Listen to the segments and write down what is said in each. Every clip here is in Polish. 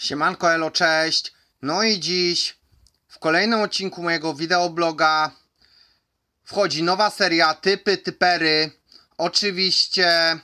Siemanko Elo, cześć. No i dziś w kolejnym odcinku mojego wideobloga wchodzi nowa seria Typy, Typery. Oczywiście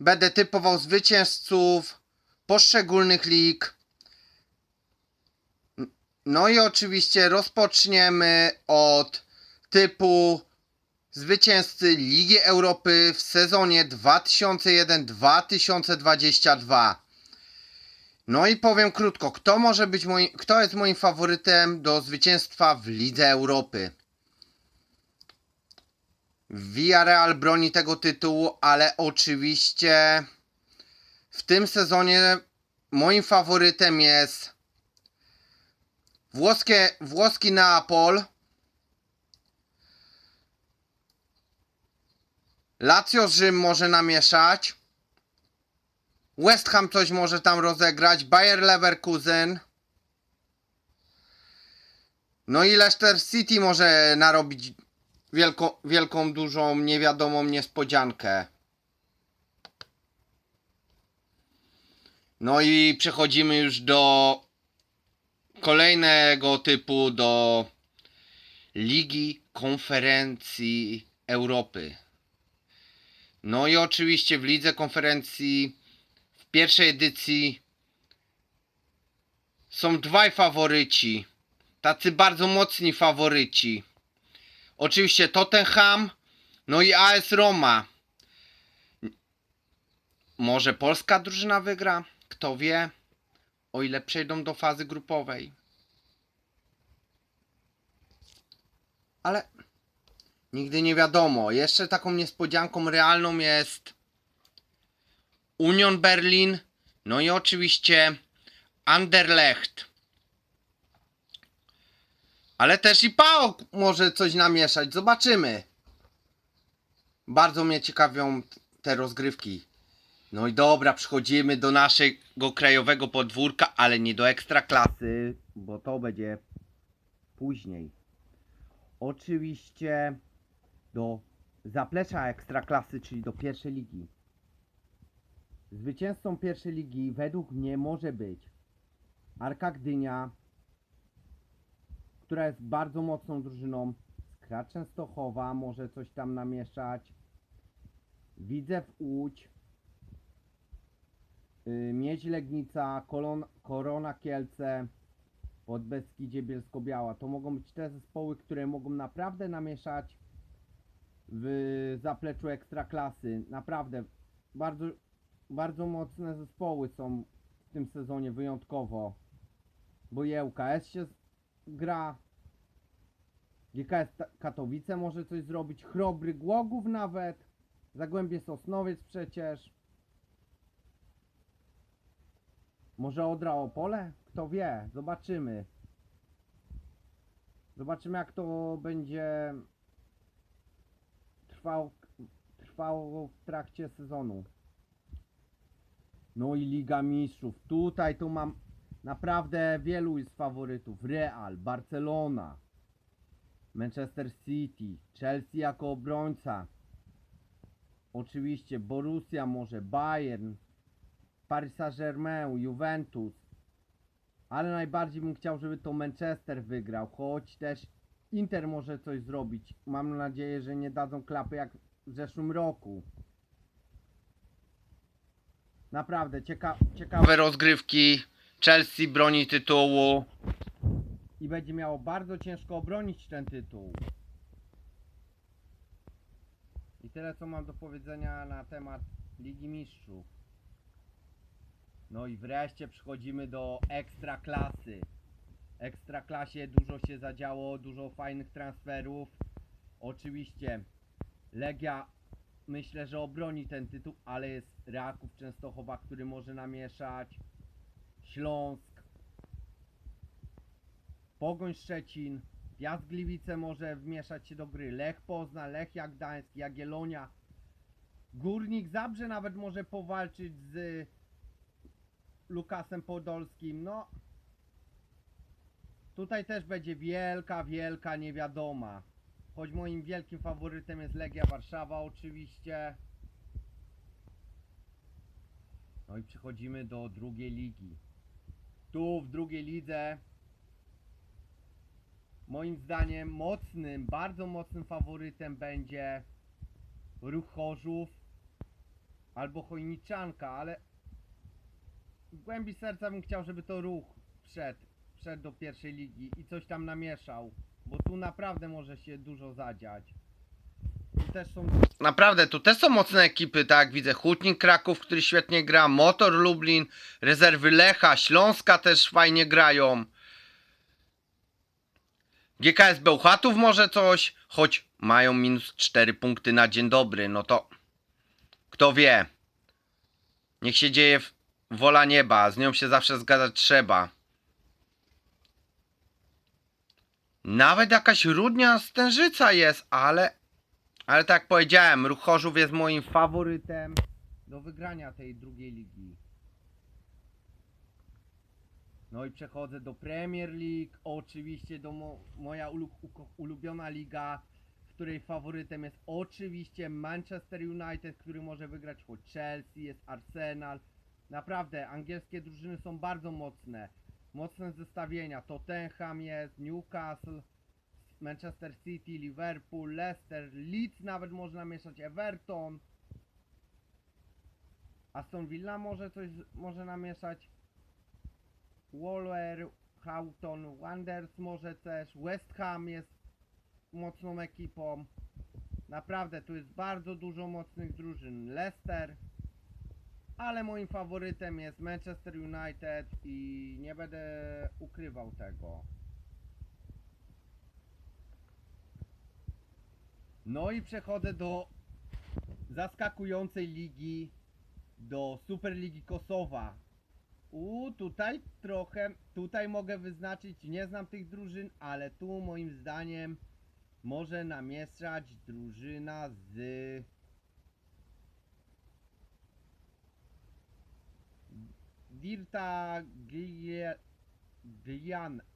będę typował zwycięzców poszczególnych lig. No i oczywiście rozpoczniemy od typu zwycięzcy Ligi Europy w sezonie 2001-2022. No i powiem krótko, kto może być moim, kto jest moim faworytem do zwycięstwa w Lidze Europy? Villarreal broni tego tytułu, ale oczywiście w tym sezonie moim faworytem jest włoskie, włoski Neapol. Lazio Rzym może namieszać. West Ham coś może tam rozegrać. Bayer Leverkusen. No i Leicester City może narobić wielką, wielką dużą, niewiadomą niespodziankę. No i przechodzimy już do kolejnego typu, do Ligi Konferencji Europy. No i oczywiście w Lidze Konferencji pierwszej edycji są dwaj faworyci. Tacy bardzo mocni faworyci. Oczywiście Tottenham, no i AS Roma. Może polska drużyna wygra? Kto wie? O ile przejdą do fazy grupowej. Ale Nigdy nie wiadomo. Jeszcze taką niespodzianką realną jest Union Berlin. No i oczywiście Anderlecht. Ale też i PAOK może coś namieszać. Zobaczymy. Bardzo mnie ciekawią te rozgrywki. No i dobra, przechodzimy do naszego krajowego podwórka, ale nie do ekstraklasy, bo to będzie później. Oczywiście do zaplecza ekstraklasy, czyli do pierwszej ligi. Zwycięzcą pierwszej ligi według mnie może być Arka Gdynia, która jest bardzo mocną drużyną. Skra Częstochowa może coś tam namieszać. Widzew Łódź. Yy, Miedź Legnica, Kolon, Korona Kielce, Podbeskidzie Bielsko-Biała. To mogą być te zespoły, które mogą naprawdę namieszać w zapleczu ekstraklasy. Naprawdę bardzo, bardzo mocne zespoły są w tym sezonie wyjątkowo. Bo i ŁKS się gra. GKS Katowice może coś zrobić. Chrobry Głogów nawet. Zagłębie Sosnowiec przecież. Może Odra Opole? Kto wie? Zobaczymy. Zobaczymy jak to będzie trwał, trwało w trakcie sezonu. No i Liga Mistrzów. Tutaj tu mam naprawdę wielu z faworytów. Real, Barcelona, Manchester City, Chelsea jako obrońca. Oczywiście Borussia może, Bayern, Paris Saint-Germain, Juventus. Ale najbardziej bym chciał, żeby to Manchester wygrał, choć też Inter może coś zrobić. Mam nadzieję, że nie dadzą klapy jak w zeszłym roku. Naprawdę cieka ciekawe rozgrywki. Chelsea broni tytułu. I będzie miało bardzo ciężko obronić ten tytuł. I tyle co mam do powiedzenia na temat Ligi Mistrzów. No i wreszcie przechodzimy do ekstra klasy. Ekstraklasie dużo się zadziało, dużo fajnych transferów. Oczywiście Legia myślę, że obroni ten tytuł, ale jest Raków Częstochowa, który może namieszać. Śląsk. Pogoń Szczecin. Piast Gliwice może wmieszać się do gry. Lech Poznań, Lech Gdańsk, Jagiellonia. Górnik Zabrze nawet może powalczyć z Lukasem Podolskim. No, Tutaj też będzie wielka, wielka niewiadoma. Choć moim wielkim faworytem jest Legia Warszawa oczywiście. No i przechodzimy do drugiej ligi. tu w drugiej lidze moim zdaniem mocnym, bardzo mocnym faworytem będzie Ruch Chorzów albo Chojniczanka, ale w głębi serca bym chciał, żeby to Ruch wszedł, wszedł do pierwszej ligi i coś tam namieszał, bo tu naprawdę może się dużo zadziać. Tu też są... Naprawdę, tu też są mocne ekipy, tak widzę, Hutnik Kraków, który świetnie gra, Motor Lublin, rezerwy Lecha, Śląska też fajnie grają. GKS Bełchatów może coś, choć mają minus 4 punkty na dzień dobry, no to kto wie. Niech się dzieje wola nieba, z nią się zawsze zgadzać trzeba. Nawet jakaś Rudnia Stężyca jest, ale ale tak jak powiedziałem, Ruch Chorzów jest moim faworytem do wygrania tej drugiej ligi. No i przechodzę do Premier League, oczywiście do mo moja ulubiona liga, w której faworytem jest oczywiście Manchester United, który może wygrać choć Chelsea, jest Arsenal. Naprawdę, angielskie drużyny są bardzo mocne. Mocne zestawienia. Tottenham jest, Newcastle, Manchester City, Liverpool, Leicester, Leeds nawet można mieszać, Everton. Aston Villa może coś może namieszać. Wolverhampton Wanderers może też. West Ham jest mocną ekipą. Naprawdę, tu jest bardzo dużo mocnych drużyn. Leicester. Ale moim faworytem jest Manchester United i nie będę ukrywał tego. No i przechodzę do zaskakującej ligi, do Superligi Kosowa. U, tutaj trochę, tutaj mogę wyznaczyć, nie znam tych drużyn, ale tu moim zdaniem może namieszać drużyna z Dirta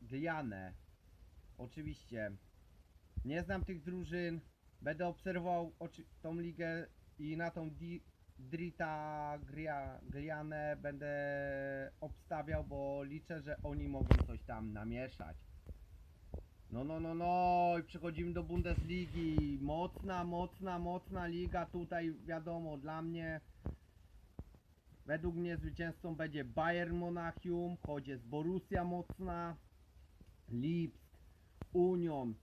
Glian. Oczywiście. Nie znam tych drużyn. Będę obserwował tą ligę i na tą Drita Glianę będę obstawiał, bo liczę, że oni mogą coś tam namieszać. No, no, no, no i przechodzimy do Bundesligi. Mocna, mocna, mocna liga. Tutaj wiadomo, dla mnie według mnie zwycięzcą będzie Bayern Monachium, choć jest Borussia mocna, Lipsk, Union,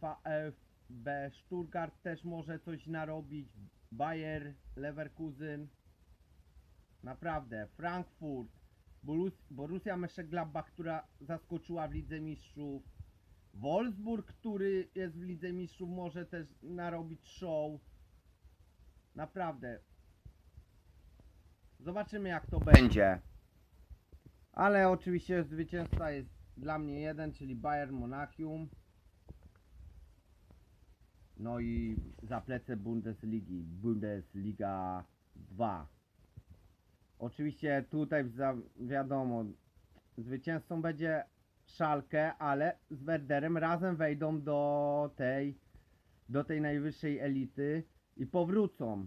VfB Stuttgart też może coś narobić, Bayer Leverkusen, naprawdę, Frankfurt, Borus- Borussia Mönchengladbach, która zaskoczyła w Lidze Mistrzów, Wolfsburg, który jest w Lidze Mistrzów, może też narobić show. Naprawdę. Zobaczymy jak to będzie. Ale oczywiście zwycięzca jest dla mnie jeden, czyli Bayern Monachium. No i za plecę Bundesligi, Bundesliga 2. Oczywiście tutaj wiadomo, zwycięzcą będzie Szalkę, ale z Werderem razem wejdą do tej, do tej najwyższej elity i powrócą.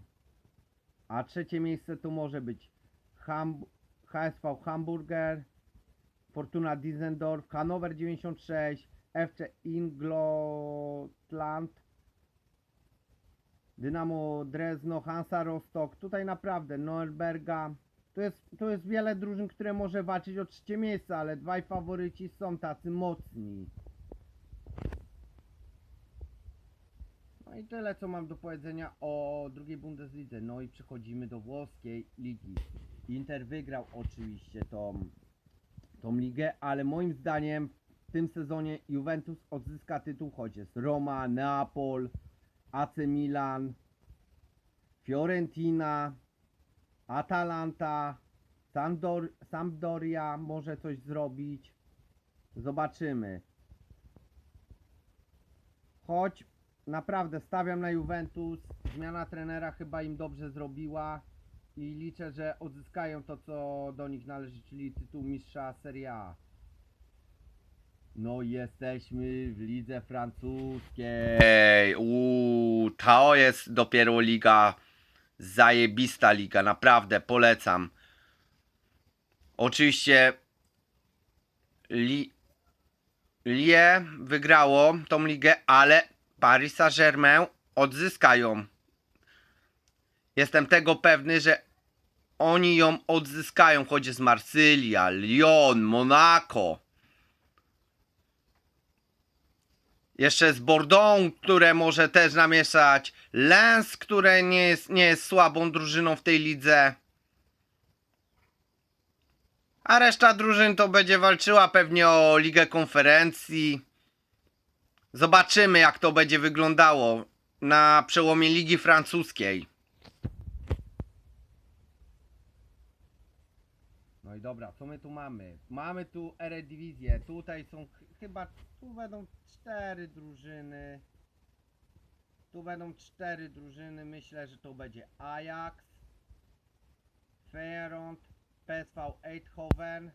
A trzecie miejsce to może być Ham, HSV Hamburger, Fortuna Düsseldorf, Hannover 96, FC Ingolstadt, Dynamo Drezno, Hansa Rostock. Tutaj naprawdę Norberga. Tu jest, tu jest wiele drużyn, które może walczyć o trzecie miejsce, ale dwaj faworyci są tacy mocni. No i tyle, co mam do powiedzenia o drugiej Bundeslidze. No i przechodzimy do włoskiej ligi. Inter wygrał oczywiście tą, tą ligę, ale moim zdaniem w tym sezonie Juventus odzyska tytuł, choć jest Roma, Neapol, AC Milan, Fiorentina, Atalanta, Sandor, Sampdoria może coś zrobić. Zobaczymy. Choć naprawdę stawiam na Juventus. Zmiana trenera chyba im dobrze zrobiła i liczę, że odzyskają to, co do nich należy, czyli tytuł mistrza Serie A. No jesteśmy w lidze francuskiej. Uuu, to jest dopiero liga, zajebista liga, naprawdę polecam. Oczywiście Li... Lie wygrało tą ligę, ale Paris Saint-Germain odzyskają. Jestem tego pewny, że oni ją odzyskają, choć z Marsylia, Lyon, Monaco. Jeszcze z Bordeaux, które może też namieszać. Lens, które nie jest, nie jest słabą drużyną w tej lidze. A reszta drużyn to będzie walczyła pewnie o Ligę Konferencji. Zobaczymy, jak to będzie wyglądało na przełomie Ligi Francuskiej. No i dobra, co my tu mamy? Mamy tu Eredivisie, tutaj są ch- chyba, tu będą cztery drużyny. Tu będą cztery drużyny, myślę, że to będzie Ajax, Feyenoord, PSV Eindhoven,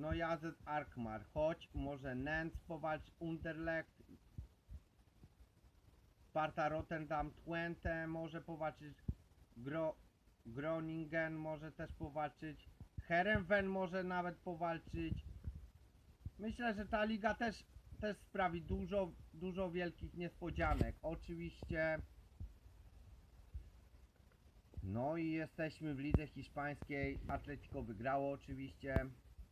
no i AZ Alkmaar, choć może Nens powalczy Underlecht, Sparta Rotterdam Twente może powalczyć Gro Groningen może też powalczyć. Herenven może nawet powalczyć. Myślę, że ta liga też, też sprawi dużo, dużo wielkich niespodzianek. Oczywiście. No i jesteśmy w lidze hiszpańskiej. Atletico wygrało oczywiście.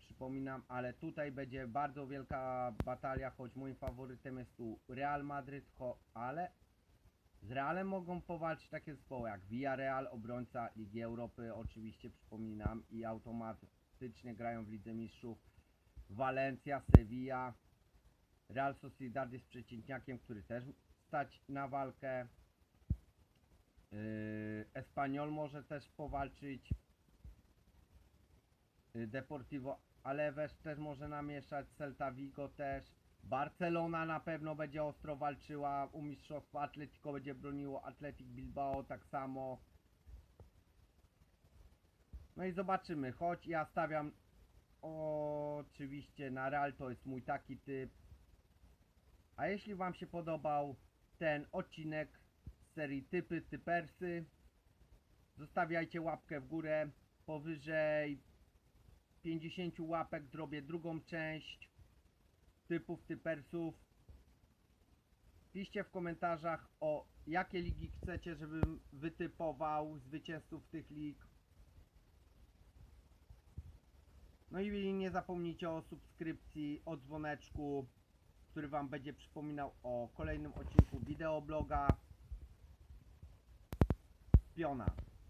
Przypominam, ale tutaj będzie bardzo wielka batalia, choć moim faworytem jest tu Real Madryt, ale z Realem mogą powalczyć takie zespoły jak Villarreal, obrońca Ligi Europy, oczywiście przypominam, i automatycznie grają w Lidze Mistrzów. Valencia, Sevilla, Real Sociedad jest przeciętniakiem, który też stać na walkę. Yy, Espanyol może też powalczyć. Yy, Deportivo Alaves też może namieszać, Celta Vigo też. Barcelona na pewno będzie ostro walczyła u mistrzostwa, Atletico będzie broniło, Atletic Bilbao tak samo. No i zobaczymy, choć ja stawiam oczywiście na Real, to jest mój taki typ. A jeśli Wam się podobał ten odcinek z serii Typy Typersy, zostawiajcie łapkę w górę. Powyżej 50 łapek zrobię drugą część typów typersów. Piszcie w komentarzach o jakie ligi chcecie, żebym wytypował zwycięzców tych lig. No i nie zapomnijcie o subskrypcji, o dzwoneczku, który Wam będzie przypominał o kolejnym odcinku wideobloga. Piona.